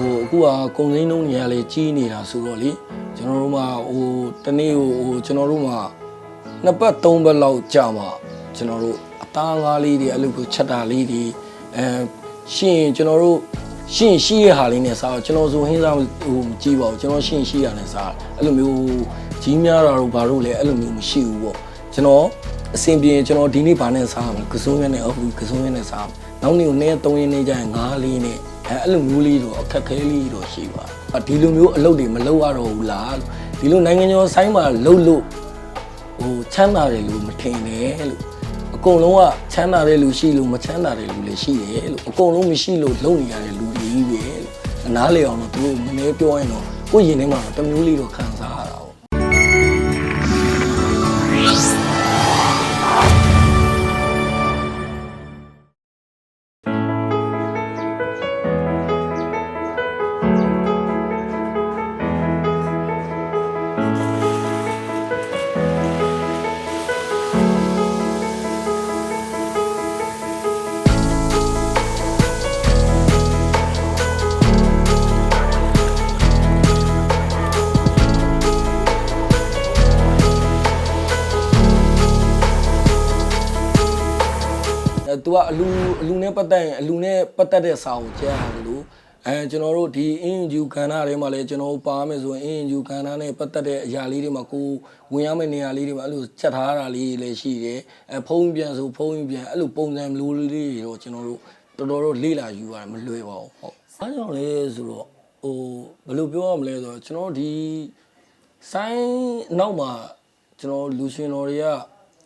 ဟိုအခုကကုံစိမ်းနှုံးနေရလေကြီးနေတာဆိုတော့လေကျွန်တော်တို့မှဟိုတနေ့ဟိုဟိုကျွန်တော်တို့မှနှစ်ပတ်သုံးပတ်လောက်ကြာမှကျွန်တော်တို့အသားငါးလေးတွေအဲ့လိုကိုချက်တာလေးတွေအဲရှင်းကျွန်တော်တို့ရှင်းရှိရဟာလေးနဲ့စားတော့ကျွန်တော်ဆိုဟင်းစားဟိုမကြည့်ပါဘူးကျွန်တော်ရှင်းရှိရနဲ့စားအဲ့လိုမျိုးကြီးများတာတော့ဘာလို့လဲအဲ့လိုမျိုးမရှိဘူးပေါ့ကျွန်တော်အစဉ်ပြေကျွန်တော်ဒီနေ့ဘာနဲ့စားမှာကစုံရနဲ့အခုကစုံရနဲ့စားနောက်နေ့ကိုနေ့3ရက်နေ့ကျရင်9လေးနဲ့ အဲအဲ့လိုမျိုးလေးတော့အခက်ခဲလေးတော့ရှိပါတယ်ဒီလိုမျိုးအလုပ်တွေမလုပ်ရတော့ဘူးလားဒီလိုနိုင်ငံကျော်ဆိုင်မှာလှုပ်လို့ဟိုချမ်းသာတယ်လို့မထင်နဲ့လို့အကုန်လုံးကချမ်းသာတဲ့လူရှိလို့မချမ်းသာတဲ့လူလည်းရှိတယ်လို့အကုန်လုံးမရှိလို့လုံနေရတဲ့လူတွေကြီးပဲလို့အနားလေအောင်တော့သူတို့မနေပြောရင်တော့ကိုယ့်ရင်ထဲမှာတော့တစ်မျိုးလေးတော့ခံစား ရတာပေါ့အဲ तू ကအလူအလူနဲ့ပတ်သက်ရင်အလူနဲ့ပတ်သက်တဲ့စာကိုကြားရတယ်လို့အဲကျွန်တော်တို့ဒီအင်ဂျူကဏ္ဍထဲမှာလည်းကျွန်တော်တို့ပါမယ်ဆိုရင်အင်ဂျူကဏ္ဍနဲ့ပတ်သက်တဲ့အရာလေးတွေမှာကိုဝင်ရမယ့်နေရာလေးတွေမှာအဲ့လိုချက်ထားတာလေးတွေလည်းရှိတယ်အဲဖုံးပြန်ဆိုဖုံးပြန်အဲ့လိုပုံစံမျိုးလေးတွေတော့ကျွန်တော်တို့တော်တော်တော့လေ့လာယူရတယ်မလွယ်ပါဘူးဟုတ်။အားကြောင့်လဲဆိုတော့ဟိုဘယ်လိုပြောရမလဲဆိုတော့ကျွန်တော်ဒီဆိုင်းနောက်မှာကျွန်တော်လူရှင်တော်တွေက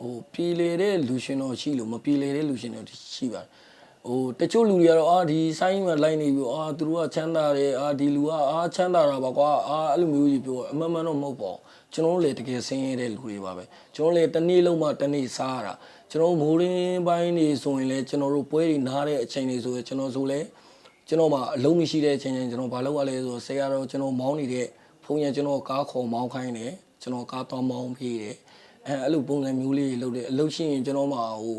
ဟိုပြည်လေတဲ့လူရှင်တော်ရှိလို့မပြည်လေတဲ့လူရှင်တော်ရှိပါတယ်ဟိုတချို့လူတွေကတော့အာဒီဆိုင်းမှာလိုက်နေပြီအာသူတို့ကချမ်းသာတယ်အာဒီလူကအာချမ်းသာတာပါကွာအာအဲ့လိုမျိုးကြီးပြောအမှန်မှန်တော့မဟုတ်ပါဘူးကျွန်တော်တို့လည်းတကယ်ဆင်းရဲတဲ့လူတွေပါပဲကျွန်တော်လည်းတစ်နေ့လုံးမှတစ်နေ့စားရတာကျွန်တော်မိုးရင်းပိုင်းနေဆိုရင်လည်းကျွန်တော်တို့ပွဲတွေနားတဲ့အချိန်တွေဆိုရင်ကျွန်တော်ဆိုလည်းကျွန်တော်မှအလုံးမရှိတဲ့အချိန်ချင်းကျွန်တော်ဘာလုပ်ရလဲဆိုတော့ဆရာတော်ကျွန်တော်မောင်းနေတဲ့ဖုန်းရကျွန်တော်ကားခေါ်မောင်းခိုင်းတယ်ကျွန်တော်ကားတောင်းမောင်းပြေးတယ် အဲအဲ့လိုပုံစံမျိုးလေးတွေလုပ်တယ်အလုပ်ရှိရင်ကျွန်တော်မှဟို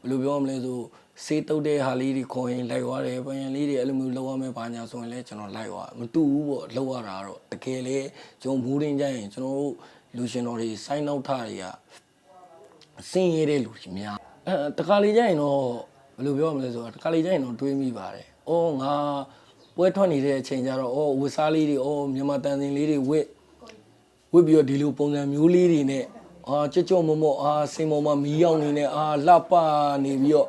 ဘယ်လိုပြောရမလဲဆိုစေးတုတ်တဲ့ဟာလေးတွေခေါ်ရင်လိုက်သွားတယ်ပယံလေးတွေအဲ့လိုမျိုးလုပ်ရမယ်ဘာညာဆိုရင်လည်းကျွန်တော်လိုက်သွားမတူဘူးပေါ့လုပ်ရတာတော့တကယ်လေကျွန်တော်မူရင်းကြရင်ကျွန်တော်တို့လူရှင်တော်တွေစိုင်းနောက်ထတွေကစင်ရတဲ့လူကြီးများအဲတခါလေကျရင်တော့ဘယ်လိုပြောရမလဲဆိုတော့တခါလေကျရင်တော့တွေးမိပါတယ်။အော်ငါပွဲထွက်နေတဲ့အချိန်ကျတော့အော်ဝတ်စားလေးတွေအော်မြန်မာတန်စင်လေးတွေဝတ်ဝတ်ပြီးတော့ဒီလိုပုံစံမျိုးလေးတွေနဲ့ အာကြွကြွမမော့အာစင်ပေါ်မှာမီးရောက်နေနဲ့အာလှပနေပြီးတော့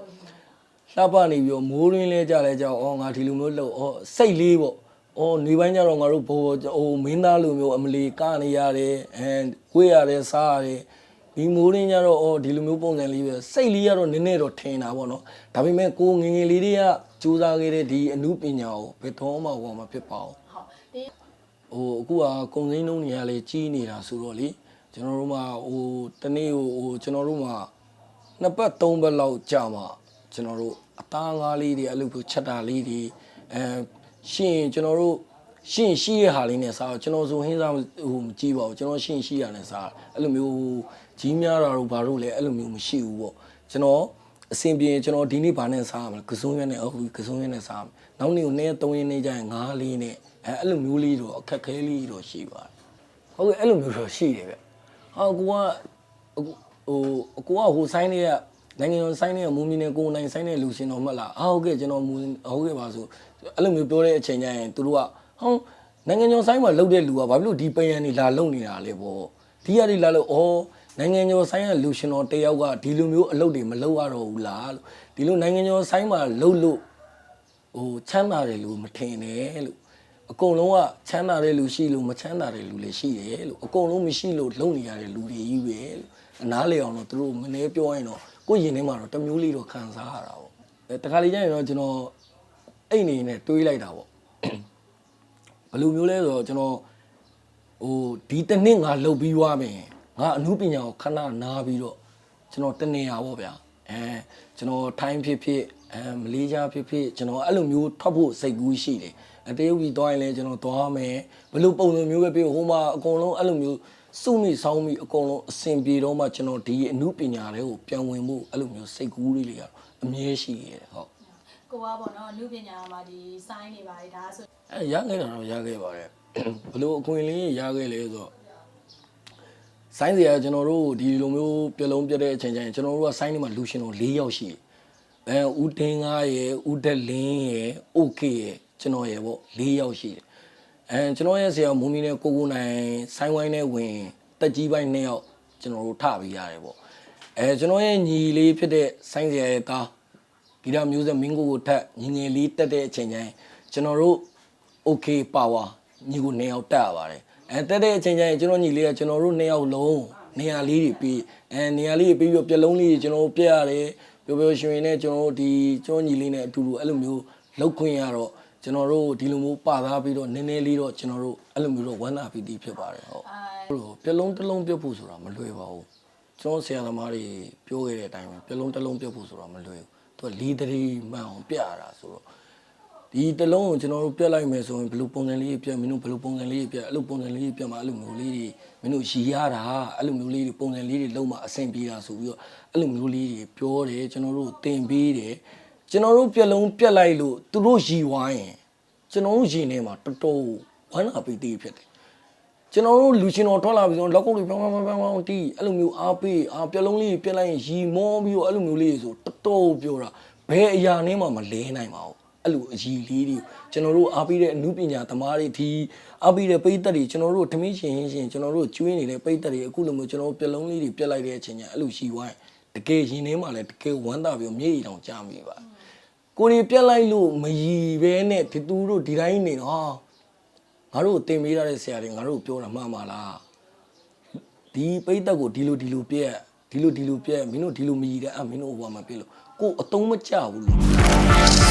လှပနေပြီးတော့မိုးရင်းလဲကြလဲကြောက်အော်ငါဒီလိုမျိုးလို့အော်စိတ်လေးပေါ့အော်နေပိုင်းကျတော့ငါတို့ဘောဟိုမင်းသားလိုမျိုးအမလီကနေရတယ်အဲကိုွေးရတယ်စားရတယ်ဒီမိုးရင်းကြတော့အော်ဒီလိုမျိုးပုံစံလေးပဲစိတ်လေးကတော့နည်းနည်းတော့ထင်တာပေါ့နော်ဒါပေမဲ့ကိုငယ်ငယ်လေးတွေကစူးစမ်းခဲ့တဲ့ဒီအမှုပညာကိုဘယ်တော့မှဟောမှာဖြစ်ပါဘူးဟုတ်ဒီဟိုအခုကကုံစိမ်းနှုံးနေရလေကြီးနေတာဆိုတော့လေ ကျွန်တော်တို့မှဟိုတနေ့ဟိုဟိုကျွန်တော်တို့မှနှစ်ပတ်သုံးပတ်လောက်ကြာမှကျွန်တော်တို့အသားငါးလေးတွေအဲ့လိုကိုချက်တာလေးတွေအဲရှင်းကျွန်တော်တို့ရှင်းရှိရဟာလေးနဲ့စားတော့ကျွန်တော်ဆိုဟင်းစားဟိုမကြည့်ပါဘူးကျွန်တော်ရှင်းရှိရနဲ့စားအဲ့လိုမျိုးကြီးများတာတို့ဘာတို့လဲအဲ့လိုမျိုးမရှိဘူးပေါ့ကျွန်တော်အစဉ်ပြေကျွန်တော်ဒီနေ့ဘာနဲ့စားရမလဲကစုံရနဲ့အခုကစုံရနဲ့စားမယ်နောက်နေ့ကိုနေ့3ရက်နေ့ကျရင်9လေးနဲ့အဲအဲ့လိုမျိုးလေးတော့အခက်ခဲလေးတော့ရှိပါတယ်ဟုတ်ကဲ့အဲ့လိုမျိုးတော့ရှိတယ်ဗျ ဟာကိုကအခုဟိုအကိုကဟိုဆိုင်တွေကနိုင်ငံတော်ဆိုင်တွေကမူမီနဲ့ကိုယ်နိုင်ဆိုင်တဲ့လူရှင်တော်မှတ်လားအာဟုတ်ကဲ့ကျွန်တော်မူဟုတ်ကဲ့ပါဆိုအဲ့လိုမျိုးပြောတဲ့အချိန်ကျရင်သူတို့ကဟောနိုင်ငံကျော်ဆိုင်မှာလှုပ်တဲ့လူကဘာဖြစ်လို့ဒီပယံနေလာလှုပ်နေတာလဲပေါ့ဒီရည်လာလို့ဩနိုင်ငံကျော်ဆိုင်ကလူရှင်တော်တယောက်ကဒီလိုမျိုးအလုပ်တွေမလုပ်ရတော့ဘူးလားလို့ဒီလိုနိုင်ငံကျော်ဆိုင်မှာလှုပ်လို့ဟိုချမ်းသာတယ်လို့မထင်နဲ့လို့ အကုန်လုံးကချမ်းသာတဲ့လူရှိလို့မချမ်းသာတဲ့လူလည်းရှိတယ်လို့အကုန်လုံးမရှိလို့လုံနေရတဲ့လူတွေကြီးပဲလို့အနားလေအောင်တော့သူတို့မနေပြောရင်တော့ကိုယ့်ရင်ထဲမှာတော့တစ်မျိုးလေးတော့ခံစားရတာပေါ့အဲတခါလေကျရင်တော့ကျွန်တော်အိတ်နေနဲ့တွေးလိုက်တာပေါ့ဘယ်လိုမျိုးလဲဆိုတော့ကျွန်တော်ဟိုဒီတစ်နှစ်ငါလှုပ်ပြီးွားမယ်ငါအမှုပညာကိုခဏနားပြီးတော့ကျွန်တော်တနေရပေါ့ဗျာ အဲကျွန်တော်ထိုင်းဖြစ်ဖြစ်အဲမလေးရှားဖြစ်ဖြစ်ကျွန်တော်အဲ့လိုမျိုးထွက်ဖို့စိတ်ကူးရှိတယ်အတရုပ်ကြီးသွားရင်လည်းကျွန်တော်သွားမယ်ဘယ်လိုပုံစံမျိုးပဲပြီးဟိုမှာအကုန်လုံးအဲ့လိုမျိုးစုမိဆောင်းမိအကုန်လုံးအဆင်ပြေတော့မှကျွန်တော်ဒီအမှုပညာတွေကိုပြန်ဝင်ဖို့အဲ့လိုမျိုးစိတ်ကူးလေးတွေကတော့အမြဲရှိရတယ်ဟုတ်ဟကိုကပေါ့နော်လူပညာမှာဒီဆိုင်းနေပါတယ်ဒါဆိုအဲရခဲ့တာတော့ရခဲ့ပါတယ်ဘလို့အခွင့်အလေးရခဲ့လဲဆိုတော့ ဆိုင်းစရာကျွန်တော်တို့ဒီလိုမျိုးပြလုံးပြတဲ့အချိန်ကျရင်ကျွန်တော်တို့ကဆိုင်းထဲမှာလူရှင်တော်၄ယောက်ရှိအဲဦးတင်းကားရယ်ဦးတက်လင်းရယ်အိုကေရယ်ကျွန်တော်ရယ်ပေါ့၄ယောက်ရှိတယ်အဲကျွန်တော်ရဲ့ဆရာမူမီနဲ့ကိုကိုနိုင်ဆိုင်းဝိုင်းနဲ့ဝင်တက်ကြီးပိုင်း၂ယောက်ကျွန်တော်တို့ထပြီးရတယ်ပေါ့အဲကျွန်တော်ရဲ့ညီလေးဖြစ်တဲ့ဆိုင်းစရာရဲ့သားဂီတမျိုးဆက်မင်းကိုကိုထက်ညီငယ်လေးတက်တဲ့အချိန်ကျရင်ကျွန်တော်တို့ okay power ညီကို၂ယောက်တက်ရပါတယ် အဲတက်တဲ့အချိန်ကျရင်ကျွန်တော်ညီလေးကကျွန်တော်တို့နှစ်ယောက်လုံးနေရာလေးတွေပြီးအဲနေရာလေးတွေပြီးပြီးပြလုံးလေးတွေကျွန်တော်တို့ပြရတယ်ပျော်ပျော်ရွှင်ရွှင်နဲ့ကျွန်တော်တို့ဒီကျွန်တော်ညီလေးနဲ့အတူတူအဲ့လိုမျိုးလောက်ခွင့်ရတော့ကျွန်တော်တို့ဒီလိုမျိုးပသားပြီးတော့နည်းနည်းလေးတော့ကျွန်တော်တို့အဲ့လိုမျိုးတော့ဝမ်းသာပီတိဖြစ်ပါတယ်ဟုတ်အာဟိုပြလုံးတစ်လုံးပြုတ်ဖို့ဆိုတာမလွယ်ပါဘူးကျွန်တော်ဆရာသမားတွေပြောခဲ့တဲ့အတိုင်းပဲပြလုံးတစ်လုံးပြုတ်ဖို့ဆိုတာမလွယ်ဘူးသူကလီတရီမှန်အောင်ပြရတာဆိုတော့ ဒီတစ်လုံးကိုကျွန်တော်တို့ပြတ်လိုက်မယ်ဆိုရင်ဘယ်လိုပုံစံလေးပြတ်မင်းတို့ဘယ်လိုပုံစံလေးပြတ်အဲ့လိုပုံစံလေးပြတ်မှာအဲ့လိုမျိုးလေးတွေမင်းတို့ရည်ရတာအဲ့လိုမျိုးလေးတွေပုံစံလေးတွေလုံးမအဆင်ပြေတာဆိုပြီးတော့အဲ့လိုမျိုးလေးတွေပြောတယ်ကျွန်တော်တို့သင်ပေးတယ်ကျွန်တော်တို့ပြက်လုံးပြက်လိုက်လို့သူတို့ရည်ဝိုင်းရင်ကျွန်တော်တို့ရည်နေမှာတော်တော်ဝမ်းသာပီတိဖြစ်တယ်ကျွန်တော်တို့လူရှင်တော်ထွက်လာပြီးတော့လက်ကုပ်တွေပြောင်းပြောင်းပြောင်းပြောင်းတီးအဲ့လိုမျိုးအားပေးအားပြက်လုံးလေးပြက်လိုက်ရင်ရီမောပြီးတော့အဲ့လိုမျိုးလေးဆိုတော်တော်ပြောတာဘယ်အရာနဲ့မှမလဲနိုင်ပါဘူး အဲ့လိုအရီလေးတွေကျွန်တော်တို့အားပေးတဲ့အမှုပညာသမားတွေဒီအားပေးတဲ့ပိသက်တွေကျွန်တော်တို့ဓမင်းရှင်ရှင်ကျွန်တော်တို့ကျွေးနေတဲ့ပိသက်တွေအခုလိုမျိုးကျွန်တော်တို့ပြက်လုံးလေးတွေပြက်လိုက်တဲ့အချိန်ကျအဲ့လိုရှိဝိုင်းတကယ်ရင်ထဲမှာလည်းတကယ်ဝမ်းသာပြီးမျက်ရည်တောင်ကျမိပါကိုရီပြက်လိုက်လို့မရီပဲနဲ့ဒီသူတို့ဒီတိုင်းနေတော့ငါတို့ကိုတင်ပေးရတဲ့ဆရာတွေငါတို့ကိုပြောတာမှန်ပါလားဒီပိတ်သက်ကိုဒီလိုဒီလိုပြက်ဒီလိုဒီလိုပြက်မင်းတို့ဒီလိုမရည်တဲ့အမင်းတို့ဟိုမှာပြက်လို့ကိုယ်အတုံးမကြဘူးလို့